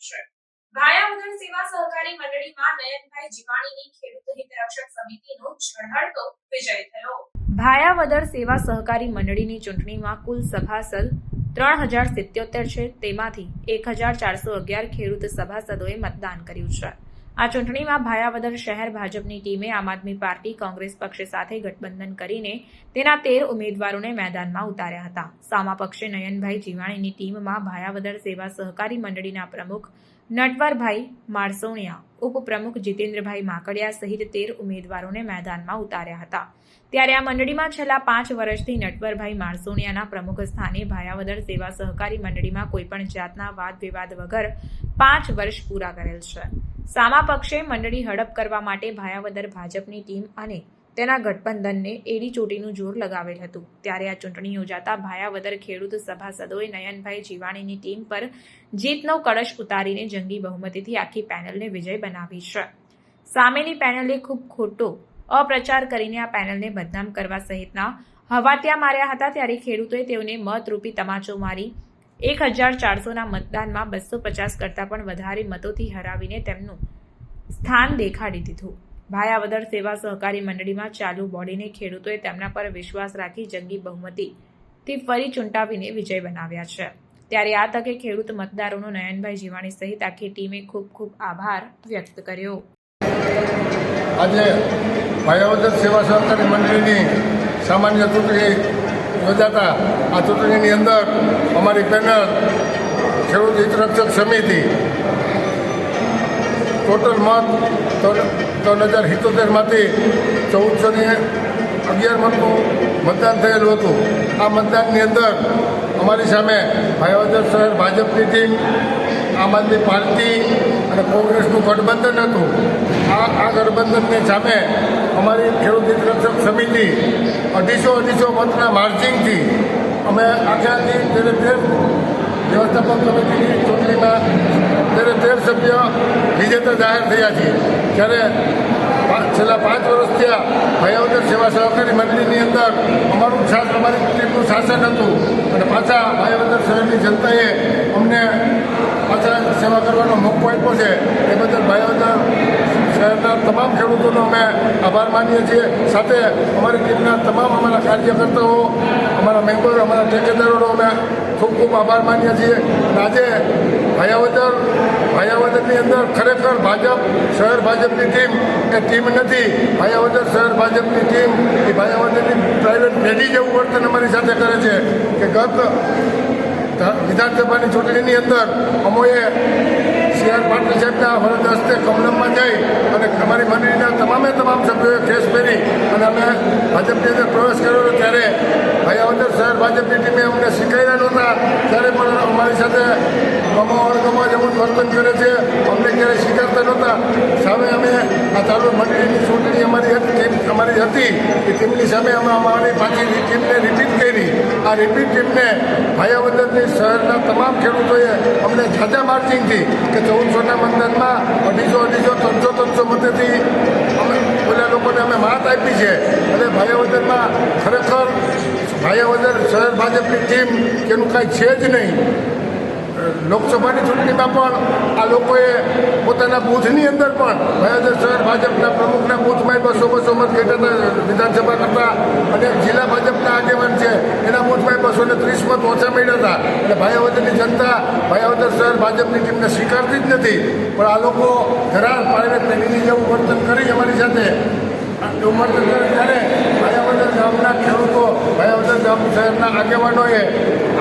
છે. ભાયાવદર સેવા સહકારી મંડળીમાં નયનભાઈ જીવાણીની ખેડૂત હિત રક્ષક સમિતિનો ઝળહળતો વિજય થયો. ભાયાવદર સેવા સહકારી મંડળીની ચૂંટણીમાં કુલ સભાસદ ત્રણ હજાર સિત્યોતેર છે. તેમાંથી એક હજાર ચારસો અગિયાર ખેડૂત સભાસદોએ મતદાન કર્યું છે. આ ચૂંટણીમાં ભાયાવદર શહેર ભાજપની ટીમે આમ આદમી પાર્ટી કોંગ્રેસ પક્ષ સાથે ગઠબંધન કરીને તેના તેર ઉમેદવારોને મેદાનમાં ઉતાર્યા હતા. સામા પક્ષે નયનભાઈ જીવાણીની ટીમમાં ભાયાવદર સેવા સહકારી મંડળીના પ્રમુખ નટવરભાઈ મારસોણિયા, ઉપપ્રમુખ જીતેન્દ્રભાઈ માકડિયા સહિત તેર ઉમેદવારોને મેદાનમાં ઉતાર્યા હતા. ત્યારે આ મંડળીમાં છેલ્લા પાંચ વર્ષથી નટવરભાઈ મારસોણિયાના પ્રમુખ સ્થાને ભાયાવદર સેવા સહકારી મંડળીમાં કોઈપણ જાતના વાદ વિવાદ વગર પાંચ વર્ષ પૂરા કરેલ છે. સામા પક્ષે મંડળી હડપ કરવા માટે ભાયાવદર ભાજપની ટીમ અને તેના ગઠબંધનને એડી ચોટીનું જોર લગાવેલ હતું. ત્યારે આ ચૂંટણી યોજાતા ભાયાવદર ખેડૂત સભાસદોએ નયનભાઈ જીવાણીની ટીમ પર જીતનો કળશ ઉતારીને જંગી બહુમતીથી આખી પેનલને વિજય બનાવી છે. સામેની પેનલે ખૂબ ખોટો અપ્રચાર કરીને આ પેનલને બદનામ કરવા સહિતના હવાત્યા માર્યા હતા. ત્યારે ખેડૂતોએ તેઓને મતરૂપી તમાચો મારી એક હજાર ચારસોના મતદાનમાં બસો પચાસ કરતાં પણ વધારે મતોથી હરાવીને તેમનું સ્થાન દેખાડી દીધું. ભાયાવદર સેવા સહકારી મંડળીમાં ચાલુ બોડીને ખેડૂતોએ તેમના પર વિશ્વાસ રાખી જંગી બહુમતીથી ફરી ચૂંટાવીને વિજય બનાવ્યા છે. ત્યારે આ તકે ખેડૂત મતદારોનો નયનભાઈ જીવાણી સહિત આખી ટીમે ખૂબ ખૂબ આભાર વ્યક્ત કર્યો. આજે ભાયાવદર સેવા સહકારી મંડળીની સામાન્ય ચૂંટણી યોજાતા. આ ચૂંટણીની અંદર અમારી પેનલ ખેડૂત હિતરક્ષક સમિતિ ટોટલ મત ત્રણ હજાર સિત્તોતેરમાંથી ચૌદસો ને અગિયાર મતનું મતદાન થયેલું હતું. આ મતદાનની અંદર અમારી સામે ભાયાવદર શહેર ભાજપની ટીમ, આમ આદમી પાર્ટી અને કોંગ્રેસનું ગઠબંધન હતું. આ આ ગઠબંધનની સામે અમારી ખેડૂત રક્ષક સમિતિ અઢીસો અઢીસો મતના માર્જિંગથી અમે આખા આખી તેને તેર વ્યવસ્થાપક સમિતિની ચૂંટણીમાં તેરે તેર સભ્ય વિજેતા જાહેર થયા છીએ. ત્યારે છેલ્લા પાંચ વર્ષથી આ ભયાવદર સેવા સહકારી મંડળીની અંદર અમારું શાસન અમારી ટીમનું શાસન હતું. અને પાછા ભયાવદર શહેરની જનતાએ અમને પાછા સેવા કરવાનો મોકો આપ્યો છે. એ બદલ તમામ ખેડૂતોનો અમે આભાર માનીએ છીએ. સાથે અમારી ટીમના તમામ અમારા કાર્યકર્તાઓ, અમારા મેમ્બર, અમારા ઠેકેદારોનો અમે ખૂબ ખૂબ આભાર માનીએ છીએ. આજે ભાયાવદર, ભાયાવદરની અંદર ખરેખર ભાજપ શહેર ભાજપની ટીમ એ ટીમ નથી. ભાયાવદર શહેર ભાજપની ટીમ એ ભાયાવદરની પ્રાઇવેટ પેઢી જેવું વર્તન અમારી સાથે કરે છે કે ગત વિધાનસભાની ચૂંટણીની અંદર અમોએ સી આર પાટીલ સાહેબના વરદ હસ્તે કમલમમાં જઈ અને અમારી મંડળીના તમામે તમામ સભ્યોએ કેસ પહેરી અને અમે ભાજપની અંદર પ્રવેશ કર્યો ત્યારે ભાયાવદર શહેર ભાજપની ટીમે અમને શીખાવ્યા નહોતા. ત્યારે પણ અમારી સાથે ગમો અણગમો અમુક વર્તન કરે છે. અમને ક્યારેય સ્વીકારતા નહોતા. સામે અમે આ ચાલુ મંડળીની ચૂંટણી અમારી હતી અમારી હતી. એ ટીમની સામે અમે અમારી પાછી ટીમને રિપીટ આ રિપીટ ટીમને ભાયાવદરની શહેરના તમામ ખેડૂતોએ અમને ઝાઝા માર્જિંગથી કે ચૌદસોના મતદાનમાં અઢીસો અઢીસો, ત્રણસો ત્રણસો મતેથી અમે બધા લોકોને અમે માત આપી છે. અને ભાયાવદરમાં ખરેખર ભાયાવદર શહેર ભાજપની ટીમ એનું કાંઈ છે જ નહીં. લોકસભાની ચૂંટણીમાં પણ આ લોકોએ પોતાના બૂથની અંદર પણ ભાયાવદર શહેર ભાજપના પ્રમુખના બૂથમાં બસો બસો મત ઘટાતા વિધાનસભા કરતા અને જિલ્લા ભાજપના આગેવાન છે, એના બૂથમાં બસો ને ત્રીસ મત ઓછા મળ્યા હતા. એટલે ભાયાવદરની જનતા, ભાયાવદર શહેર ભાજપની ટીમને સ્વીકારતી જ નથી. પણ આ લોકો ઘરાર પાડીને પેઢીની જેવું વર્તન કરી અમારી સાથે. એવું વર્તન કરે ત્યારે ભાયાવદર ગામના ખેડૂતો ભાયાવદર ગામ શહેરના આગેવાનોએ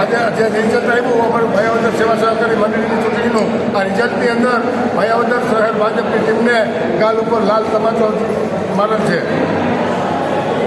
આજે જે રિઝલ્ટ આવ્યું અમારું ભાયાવદર સેવા સહકારી મંડળીની ચૂંટણીનું આ રિઝલ્ટની અંદર ભાયાવદર શહેર ભાજપની ટીમને ગાલ ઉપર લાલ તમાચો મારે છે.